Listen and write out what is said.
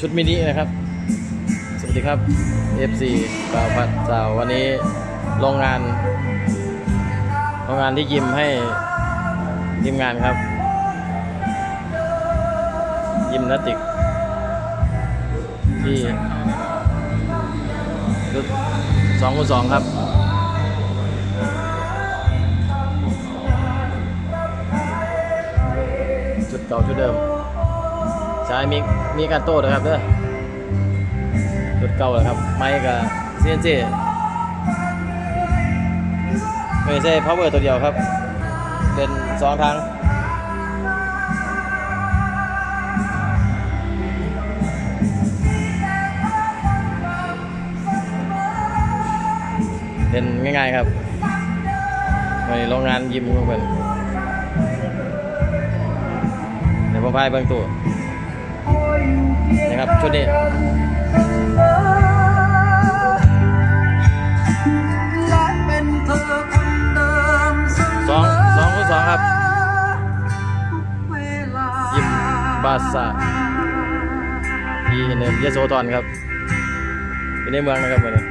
ชุดมินินะครับ สวัสดีครับ FC บาวพัดสาววันนี้โรงงานโรงงานที่ยิมให้ทีมงานครับ ยิมนาติก ที่ชุดสองคูสองครับชุดเก่าชุดเดิม ใช้มีมีการโต้นะครับเด้อชุดเก่าแหละครับ ไม้กับเซียนเจไม่ใช่ power ตัวเดียวครับ เป็นสองทางเป็นง่ายๆครับในโรงงานยิมของเพิ่นเดี๋ยวผมพายเบิ่งตู้ นะครับชุดนี้และเป็นเธอคนเดิมเสมสองสองคูณสองครับเวลายิมบาสะที่เนินยโสธรครับอยู่ในเมืองนะครับวันนี้